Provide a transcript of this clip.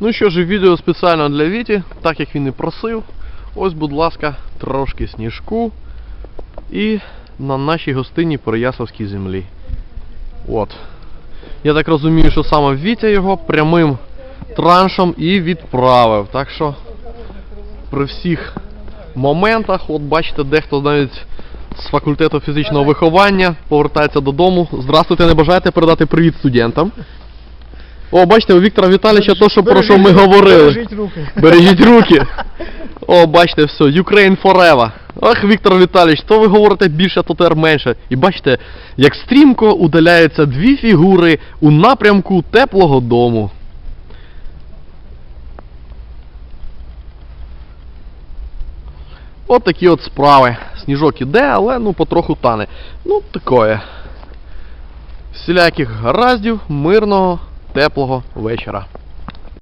Ну що ж, відео спеціально для Віті, так як він і просив. Ось, будь ласка, трошки сніжку. І на нашій гостині Переяславській землі. От. Я так розумію, що саме Вітя його прямим траншем і відправив. Так що при всіх моментах, от бачите, дехто навіть з факультету фізичного виховання повертається додому. Здравствуйте, не бажаєте передати привіт студентам. О, бачите, у Віктора Віталійовича то, що про що ми говорили. Бережіть руки. Бережіть руки. О, бачите, все, Ukraine forever. Ах, Віктор Віталійович, то ви говорите більше, то тепер менше. І бачите, як стрімко удаляються дві фігури у напрямку теплого дому. От такі от справи. Сніжок іде, але ну потроху тане. Ну, такое. Всіляких гараздів, мирного, теплого вечора.